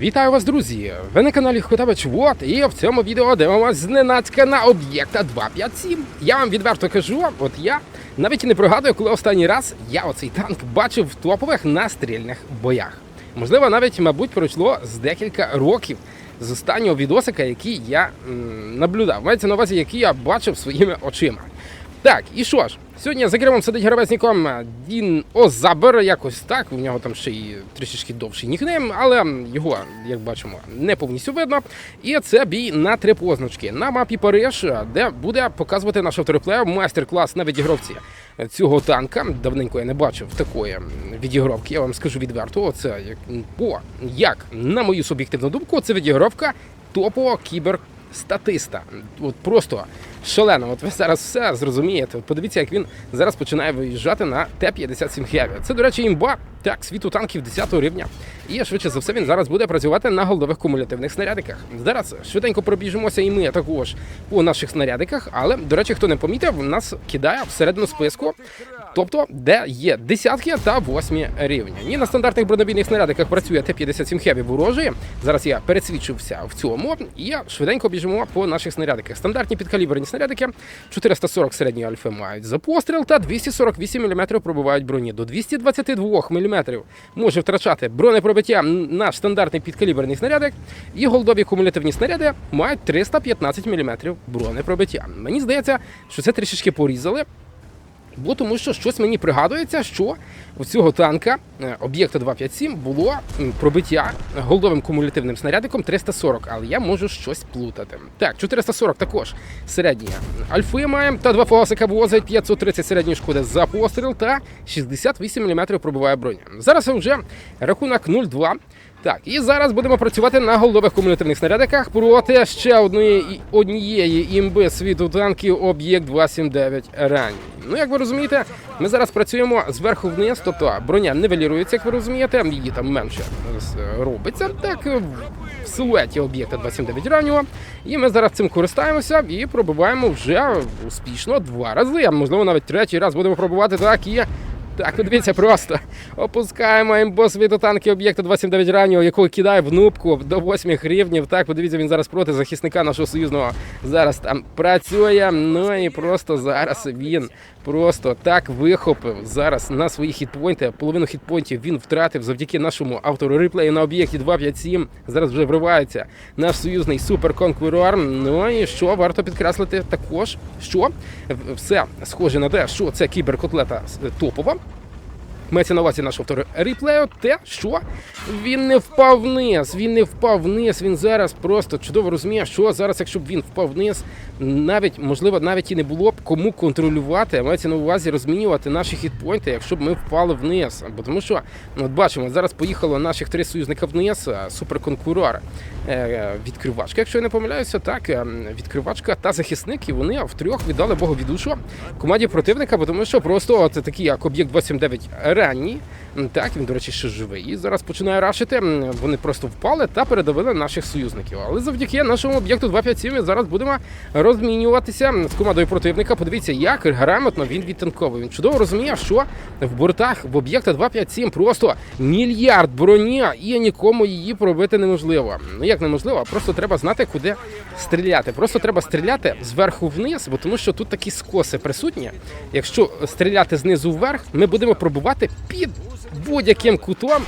Вітаю вас, друзі! Ви на каналі Хотавич Вот, і в цьому відео дивимося зненацька на об'єкта 257. Я вам відверто кажу, от я навіть і не пригадую, коли останній раз я оцей танк бачив в топових настрільних боях. Можливо, навіть, мабуть, пройшло з декілька років з останнього відосика, який я м, наблюдав. Мається на увазі, який я бачив своїми очима. Так, і що ж, сьогодні за кермом сидить гравецником Дін Озабер, якось так. У нього там ще й трішечки довший нікнейм, але його, як бачимо, не повністю видно. І це бій на три позначки на мапі Париж, де буде показувати наш авториплеєр майстер-клас на відігровці цього танка. Давненько я не бачив такої відігровки. Я вам скажу відверто. Оце як бо як на мою суб'єктивну думку, це відігровка топового кібер. Статиста, от просто шалено. От ви зараз все зрозумієте. Подивіться, як він зараз починає виїжджати на Т-57 Heavy. Це, до речі, імба так, світу танків 10 рівня. І швидше за все він зараз буде працювати на голдових кумулятивних снарядиках. Зараз швиденько пробіжимося і ми також по наших снарядиках. Але, до речі, хто не помітив, нас кидає всередину списку. Тобто, де є десятки та восьмі рівня. Ні на стандартних бронебійних снарядиках працює Т-57 Heavy ворожий. Зараз я пересвідчився в цьому і швиденько біжимо по наших снарядиках. Стандартні підкаліберні снарядики 440 середньої альфи мають за постріл та 248 мм пробивають броні. До 222 мм може втрачати бронепробиття наш стандартний підкаліберний снарядик. І голдові кумулятивні снаряди мають 315 мм бронепробиття. Мені здається, що це трішечки порізали. Бо тому що щось мені пригадується, що у цього танка е, об'єкта 257 було пробиття голдовим кумулятивним снарядиком 340, але я можу щось плутати. Так, 440 також середні альфи маємо, та два фугасика возить 530 середньої шкоди за постріл та 68 мм пробиває броня. Зараз вже рахунок 0-2. Так, і зараз будемо працювати на голдових кумулятивних снарядиках проти ще однієї однієї імби світу танків об'єкт 279 ранній. Ну, як ви розумієте, ми зараз працюємо зверху вниз, тобто броня нивелірується, як ви розумієте, її там менше робиться. Так, в силуеті об'єкта 279 раннього. І ми зараз цим користаємося і пробиваємо вже успішно два рази. А можливо, навіть третій раз будемо пробувати так і. Так, ну дивіться, просто опускаємо імбо світу танки об'єкта 279 раннього, якого кидає в нубку до 8 рівнів. Так, подивіться, він зараз проти захисника нашого союзного зараз там працює. Ну і просто зараз він просто так вихопив зараз на свої хітпойнти. Половину хітпойнтів він втратив завдяки нашому автору реплею на об'єкті 257. Зараз вже вривається наш союзний суперконкурор. Ну і що варто підкреслити також, що все схоже на те, що це кіберкотлета топова. Мається на увазі наш автор реплею, те, що він не впав вниз, він не впав вниз, він зараз просто чудово розуміє, що зараз, якщо б він впав вниз, навіть, можливо, навіть і не було б кому контролювати, мається на увазі розмінювати наші хітпойнти, якщо б ми впали вниз. Бо тому що, ну, от бачимо, зараз поїхало наших три союзника вниз, а суперконкурор, е, відкривачка, якщо я не помиляюся, так, е, відкривачка та захисник, і вони втрьох віддали Богові душу команді противника, тому що просто от такий як об'єкт 279 ранній. Так, він, до речі, ще живий. І зараз починає рашити. Вони просто впали та передавили наших союзників. Але завдяки нашому об'єкту 257 ми зараз будемо розмінюватися з командою противника. Подивіться, як грамотно він відтанковує. Він чудово розуміє, що в бортах в об'єкта 257 просто мільярд броні, і нікому її пробити неможливо. Ну як неможливо, просто треба знати, куди стріляти. Просто треба стріляти зверху вниз, бо тому що тут такі скоси присутні. Якщо стріляти знизу вверх, ми будемо пробувати під будь-яким кутом.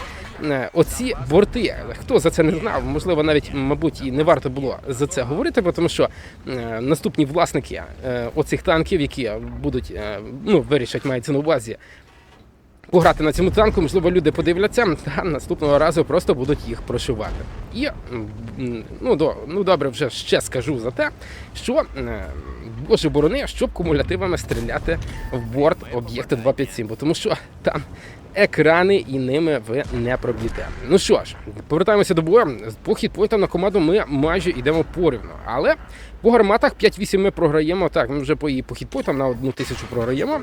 е, Оці борти, хто за це не знав, можливо, навіть мабуть і не варто було за це говорити, тому що е, наступні власники е, оцих танків, які будуть ну вирішать, мається на увазі пограти на цьому танку, можливо, люди подивляться та наступного разу просто будуть їх прошивати. І ну, до, ну добре, вже ще скажу за те, що е, боже борони, щоб кумулятивами стріляти в борт об'єкта 257, бо тому що там екрани і ними ви не проб'єте. Ну що ж, повертаємося до бою. По хітпоінтам на команду ми майже йдемо порівно. але по гарматах 5-8 ми програємо. Так, ми вже по, її по хітпоінтам на одну тисячу програємо.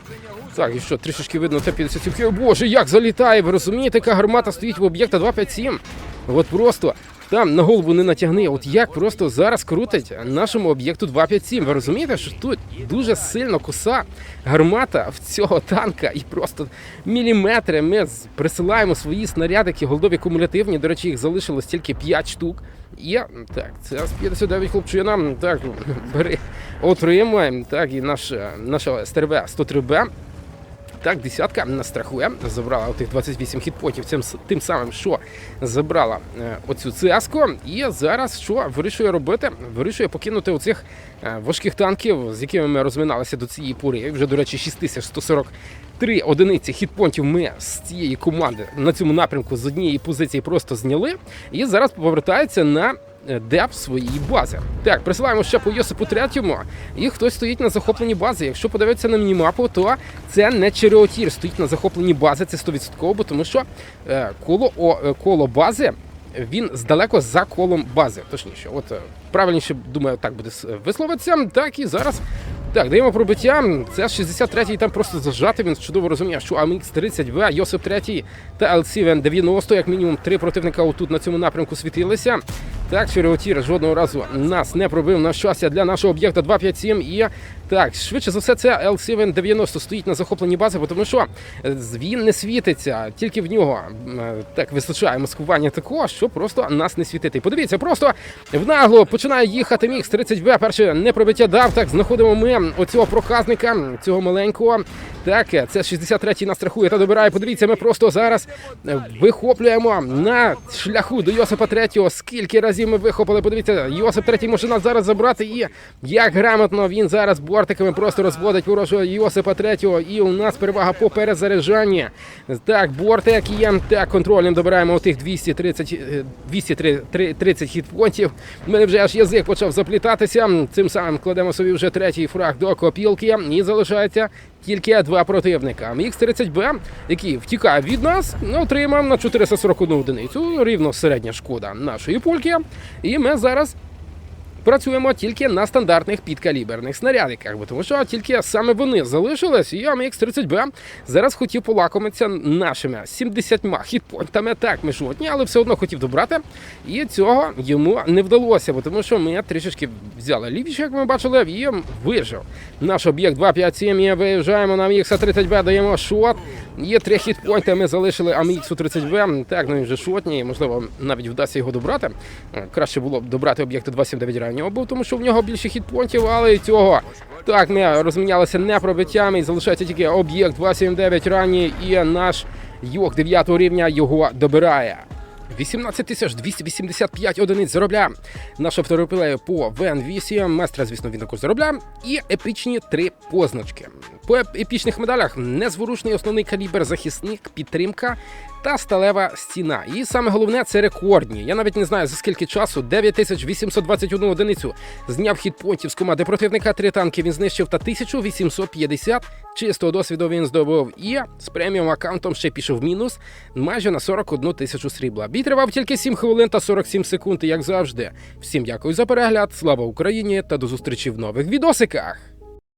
Так, і що, трішечки видно це 57 Боже, як залітає, ви розумієте, яка гармата стоїть в об'єкта 257? От просто там на голову не натягни. От як просто зараз крутить нашому об'єкту 257. Ви розумієте, що тут дуже сильно коса гармата в цього танка, і просто міліметри ми присилаємо свої снарядики, голдові кумулятивні. До речі, їх залишилось тільки 5 штук. І так, це з 59 хлопчина. Так, бери, отримуємо. Так, і наш, е, наша СТРВ 103Б. Так, десятка нас страхує, забрала тих 28 хітпотів, цим тим самим, що забрала е, оцю цеску. І зараз що вирішує робити? Вирішує покинути оцих е, важких танків, з якими ми розминалися до цієї пори. Вже, до речі, 6143 одиниці хітпонтів ми з цієї команди на цьому напрямку з однієї позиції просто зняли. І зараз повертається на е, деп своєї бази. Так, присилаємо ще по Йосипу третьому, і хтось стоїть на захопленій базі. Якщо подивитися на мінімапу, то це не Череотір стоїть на захопленій базі, це 100%, бо тому що е, коло, о, е, коло бази. Він здалеко за колом бази, точніше, от правильніше думаю, так буде висловитися. Так і зараз так, даємо пробиття. Це 63-й там просто зажати. Він чудово розуміє, що амx 30 в Йосип 3 та LC 90, як мінімум, три противника отут на цьому напрямку світилися. Так, Череотір жодного разу нас не пробив на щастя для нашого об'єкта 257. І так, швидше за все, це L7 90 стоїть на захопленій базі, бо тому що е, він не світиться, тільки в нього е, так вистачає маскування такого, що просто нас не світити. Подивіться, просто в нагло починає їхати мікс 30В. Перше непробиття дав. Так, знаходимо ми оцього проказника, цього маленького. Так, е, це 63-й нас страхує та добирає. Подивіться, ми просто зараз вихоплюємо на шляху до Йосипа 3 Скільки разів ми вихопили? Подивіться, Йосип 3 може нас зараз забрати. І як грамотно він зараз бортиками просто розводить ворожого Йосипа 3 І у нас перевага по перезаряджанні. Так, бортик є. Так, контрольним добираємо отих 230, е, 230 хітпонтів. У мене вже аж язик почав заплітатися. Цим самим кладемо собі вже третій фраг до копілки. І залишається тільки два противника. Мікс 30 б який втікає від нас, отримав на 441 одиницю. Рівно середня шкода нашої пульки. І ми зараз. Працюємо тільки на стандартних підкаліберних снарядиках, бо тому що тільки саме вони залишились, і амx 30 б зараз хотів полакомитися нашими 70 хітпойнтами. Так, ми жодні, але все одно хотів добрати. І цього йому не вдалося, бо тому що ми трішечки взяли лівіше, як ми бачили, і вижив. Наш об'єкт 257 і виїжджаємо на амx 30 б даємо шот. Є три хітпойнти, ми залишили амx 30 б Так, ну він вже шотні, можливо, навіть вдасться його добрати. Е, Краще було б добрати об'єкти 279 раннього, був, тому що в нього більше хітпонтів, але і цього. Так, ми розмінялися не пробиттями, і залишається тільки об'єкт 279 ранній, і наш йог 9 рівня його добирає. 18 тисяч 285 одиниць заробля. наш авторепілею по ВН8. Местра, звісно, він також заробля. І епічні три позначки. По епічних медалях незворушний основний калібр, захисник, підтримка та сталева стіна. І саме головне це рекордні. Я навіть не знаю за скільки часу 9821 одиницю зняв хітпонтів з команди противника. Три танки він знищив та 1850 чистого досвіду він здобув. І з преміум аккаунтом ще пішов мінус майже на 41 тисячу срібла. Бій тривав тільки 7 хвилин та 47 секунд, як завжди. Всім дякую за перегляд. Слава Україні та до зустрічі в нових відосиках.